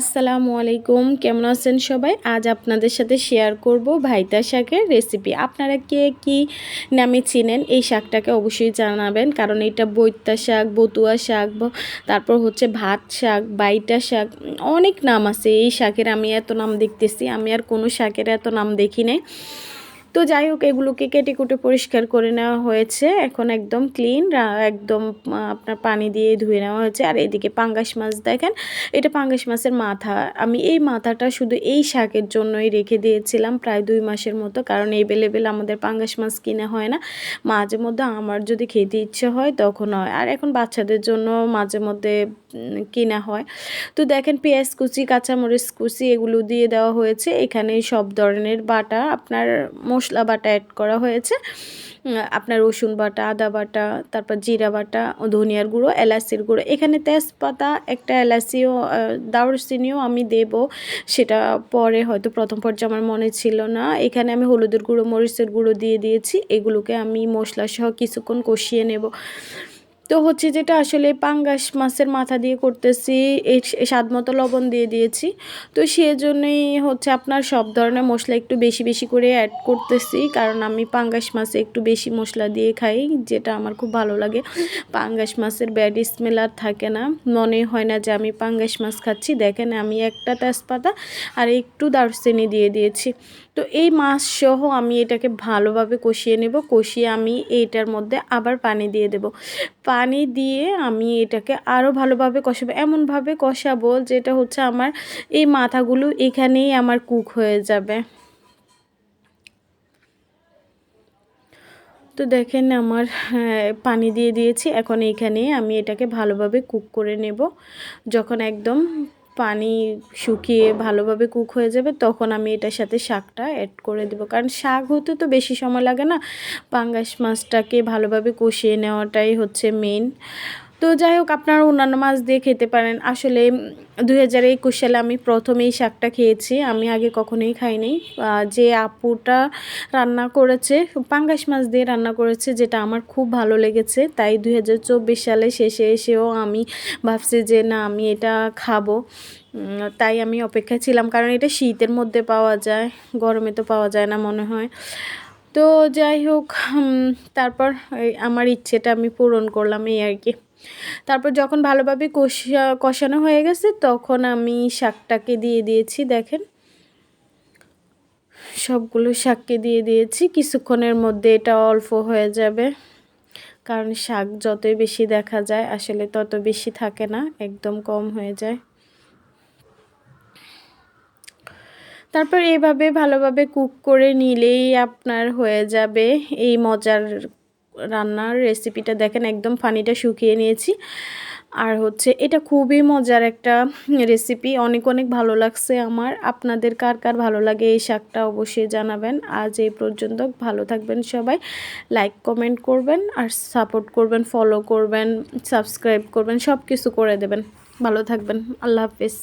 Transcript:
আসসালামু আলাইকুম। কেমন আছেন সবাই? আজ আপনাদের সাথে শেয়ার করব ভাইতা শাকের রেসিপি আপনারা কে কি নামে চিনেন? এই শাকটাকে অবশ্যই জানাবেন, কারণ এটা বৈত্যা শাক, বতুয়া শাক তারপর হচ্ছে ভাত শাক, বাইটা শাক, অনেক নাম আছে। এই শাকের আমি এত নাম দেখতেছি, আমি আর কোনো শাকের এত নাম দেখি নাই। তো যাই হোক, এগুলোকে কেটে কুটে পরিষ্কার করে নেওয়া হয়েছে। এখন একদম ক্লিন একদম আপনার পানি দিয়ে ধুয়ে নেওয়া হয়েছে। আর এদিকে পাঙ্গাস মাছ দেখেন, এটা পাঙ্গাস মাছের মাথা। আমি এই মাথাটা শুধু এই শাকের জন্যই রেখে দিয়েছিলাম প্রায় দুই মাসের মতো, কারণ এভেলেবেল আমাদের পাঙ্গাস মাছ কিনে হয় না। মাঝে মধ্যে আমার যদি খেতে ইচ্ছে হয়, তখন হয়। আর এখন বাচ্চাদের জন্য মাঝে মধ্যে কেনা হয়। তো দেখেন, পেঁয়াজ কুচি, কাঁচামরিচ কুচি, এগুলো দিয়ে দেওয়া হয়েছে। এখানে সব ধরনের বাটা আপনার মশলা বাটা অ্যাড করা হয়েছে। আপনার রসুন বাটা, আদা বাটা, তারপর জিরা বাটা, ধনিয়ার গুঁড়ো, এলাচির গুঁড়ো। এখানে তেজপাতা, একটা এলাচিও দারুচিনিও আমি দেব। সেটা পরে হয়তো প্রথম পর্যায়ে আমার মনে ছিল না। এখানে আমি হলুদের গুঁড়ো, মরিচের গুঁড়ো দিয়ে দিয়েছি। এগুলোকে আমি মশলা সহ কিছুক্ষণ কষিয়ে নেব। তো হচ্ছে যেটা আসলে পাঙ্গাস মাছের মাথা দিয়ে করতেছি এই স্বাদ মতো লবণ দিয়ে দিয়েছি। তো সেজন্যই হচ্ছে আপনার সব ধরনের মশলা একটু বেশি বেশি করে অ্যাড করতেছি, কারণ আমি পাঙ্গাস মাছে একটু বেশি মশলা দিয়ে খাই, যেটা আমার খুব ভালো লাগে। পাঙ্গাস মাছের ব্যাড স্মেল আর থাকে না। মনে হয় না যে আমি পাঙ্গাস মাছ খাচ্ছি। দেখেন আমি একটা তেজপাতা আর একটু দারচিনি দিয়ে দিয়েছি। তো এই মাছ সহ আমি এটাকে ভালোভাবে কষিয়ে নেব। কষিয়ে আমি এইটার মধ্যে আবার পানি দিয়ে দেব। পানি দিয়ে আমি এটাকে আরও ভালোভাবে কষাবো। এমনভাবে কষাবো যেটা হচ্ছে আমার এই মাথাগুলো এখানেই আমার কুক হয়ে যাবে। তো দেখেন আমার হ্যাঁ, পানি দিয়ে দিয়েছি। এখন এখানে আমি এটাকে ভালোভাবে কুক করে নেব। যখন একদম পানি শুকিয়ে ভালোভাবে কুক হয়ে যাবে, তখন আমি এটার সাথে শাকটা অ্যাড করে দেবো। কারণ শাক হতে তো বেশি সময় লাগে না। পাঙ্গাস মাছটাকে ভালোভাবে কষিয়ে নেওয়াটাই হচ্ছে মেন তো যাই হোক, আপনারা অন্যান্য মাছ দিয়ে খেতে পারেন। আসলে দুই হাজার একুশ সালে আমি প্রথম এই শাকটা খেয়েছি। আমি আগে কখনোই খাইনি। যে আপুটা রান্না করেছে, পাঙ্গাস মাছ দিয়ে রান্না করেছে, যেটা আমার খুব ভালো লেগেছে, তাই দু হাজার চব্বিশ সালে শেষে এসেও আমি ভাবছি যে, না, আমি এটা খাব। তাই আমি অপেক্ষায় ছিলাম, কারণ এটা শীতের মধ্যে পাওয়া যায়, গরমে তো পাওয়া যায় না মনে হয়। তো যাই হোক তারপর আমার ইচ্ছেটা আমি পূরণ করলাম এই আর কি। তারপর যখন ভালোভাবে কষা, কষানো হয়ে গেছে, তখন আমি শাকটাকে দিয়ে দিয়েছি, দেখেন। সবগুলো শাককে দিয়ে দিয়েছি, কিছুক্ষণের মধ্যে এটা অল্প হয়ে যাবে। কারণ শাক যতই বেশি দেখা যায়, আসলে তত বেশি থাকে না, একদম কম হয়ে যায়। তারপর এইভাবে ভালোভাবে কুক করে নিলেই আপনার হয়ে যাবে এই মজার রান্নার রেসিপিটা দেখেন, একদম পানিটা শুকিয়ে নিয়েছি। আর হচ্ছে, এটা খুবই মজার একটা রেসিপি অনেক অনেক ভালো লাগছে আমার। আপনাদের কার কার ভালো লাগে এই শাকটা অবশ্যই জানাবেন। আজ এই পর্যন্ত ভালো থাকবেন সবাই। লাইক কমেন্ট করবেন আর সাপোর্ট করবেন ফলো করবেন সাবস্ক্রাইব করবেন সব কিছু করে দেবেন। ভালো থাকবেন। আল্লাহ হাফিজ।